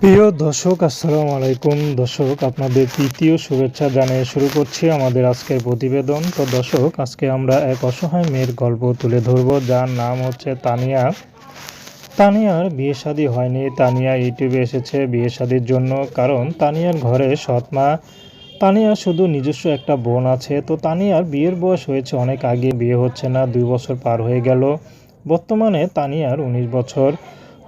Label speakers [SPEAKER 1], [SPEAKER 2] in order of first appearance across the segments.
[SPEAKER 1] প্রিয় দর্শক, আসসালামু আলাইকুম। দর্শক, আপনাদের তৃতীয় শুভেচ্ছা জানিয়ে শুরু করছি আমাদের আজকের প্রতিবেদন। তো দর্শক, আজকে আমরা এক অসহায় মেয়ের গল্প তুলে ধরব, যার নাম হচ্ছে তানিয়া। তানিয়ার বিয়ে শাদী হয়নি। তানিয়া ইউটিউবে এসেছে বিয়ে শাদীর জন্য, কারণ তানিয়ার ঘরে সৎ মা তানিয়ার শুধু নিজস্ব একটা বোন আছে। তো তানিয়ার বিয়ের বয়স হয়েছে অনেক আগে, বিয়ে হচ্ছে না, দুই বছর পার হয়ে গেল। বর্তমানে তানিয়ার উনিশ বছর।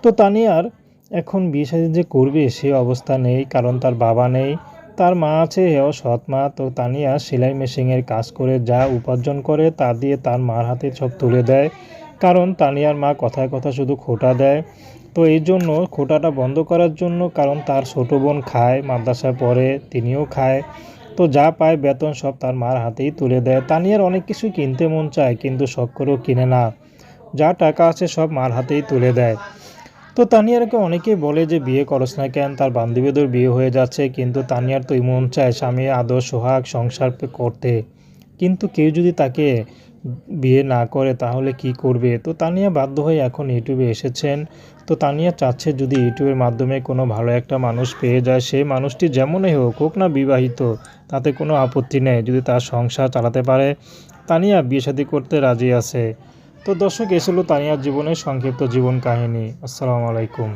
[SPEAKER 1] তো তানিয়ার এখন বিয়ে শাদী যে করবে সে অবস্থা নেই, কারণ তার বাবা নেই। তার মা আছে হেও সৎ মা। তো তানিয়া সেলাই মেশিনের কাজ করে যা উপার্জন করে, তা দিয়ে তার মার হাতে সব তুলে দেয়। কারণ তানিয়ার মা কথায় কথা শুধু খোটা দেয়। তো এই জন্য খোটাটা বন্ধ করার জন্য কারণ তার ছোটো বোন খায়, মাদ্রাসায় পড়ে, তিনিও খায়। তো যা পায় বেতন সব তার মার হাতেই তুলে দেয়। তানিয়ার অনেক কিছু কিনতে মন চায়, কিন্তু শখ করেও কিনে না। যা টাকা আছে সব মার হাতেই তুলে দেয়। তো তানিয়ারকে অনেকেই বলে যে বিয়ে করস না কেন, তার বান্ধবীদের বিয়ে হয়ে যাচ্ছে, কিন্তু তানিয়ার তো মন চায় স্বামী, আদর, সোহাগ, সংসার করতে। কিন্তু কেউ যদি তাকে বিয়ে না করে, তাহলে কি করবে? তো তানিয়া বাধ্য হয়ে এখন ইউটিউবে এসেছেন। তো তানিয়া চাচ্ছে যদি ইউটিউবের মাধ্যমে কোনো ভালো একটা মানুষ পেয়ে যায়, সেই মানুষটি যেমনই হোক হোক না বিবাহিত, তাতে কোনো আপত্তি নেই। যদি তার সংসার চালাতে পারে, তানিয়া বিয়ে শাদী করতে রাজি আছে। তো দর্শক এ ছিল তানিয়ার জীবনের সংক্ষিপ্ত জীবন কাহিনী। আসসালামু আলাইকুম।